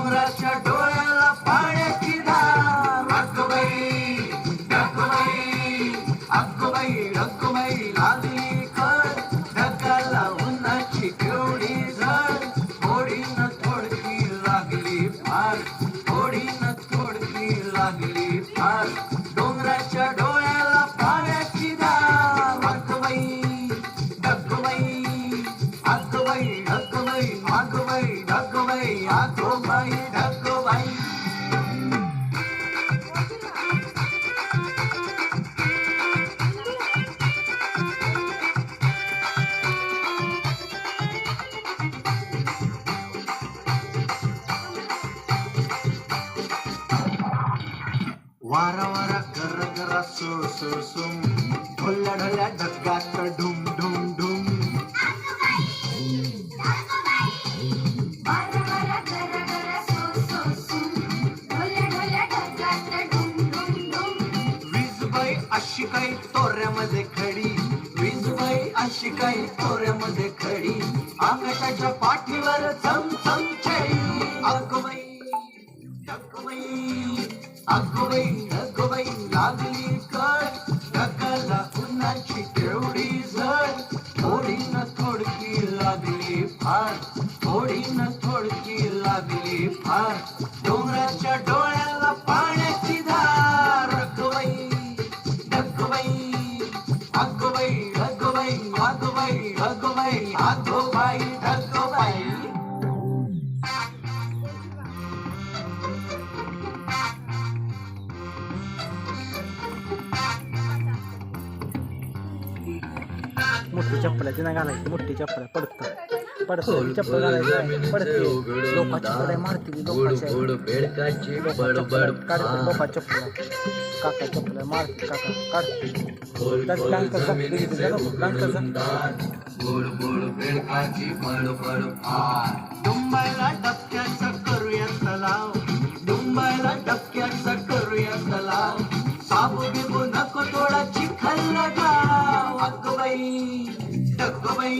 डोंगराच्या डोळ्याला पाण्याची धार. अगोबाई अगोबाई अगोबाई अगोबाई लागली कर. ढगाला उन्हाची केवढी झाड थोडी न थोडकी लागली फार. थोडी न थोडकी लागली वारा वारा गर करा सो सो सुम. ढोल्या ढोल्या ढगात ढुम ढुम ढुम. वीजबाई अशी काही तोऱ्यामध्ये खडी. वीजबाई अशी काही तोऱ्यामध्ये खडी. आकाशाच्या पाठीवर चम चम छडी. अगमई अगोबाई अगोबाई अगोबाई लागली कळ ढगाला उन्हाची केवढी झड थोडी न थोडकी लागली फार थोडी न थोडकी लागली फार डोंगराच्या डोळ्याला पाण्याची धार अगोबाई अगोबाई अगोबाई अगोबाई अगोबाई अगोबाई अगोबाई मोठी चप्पल आहे तिनं घालायची मोठी चप्पल पडत. पडतं चप्पल घालायची पडते. चप्पल. काका चप्पल मारते काका काढते. करूया तलाव. தக்குவை தக்குவை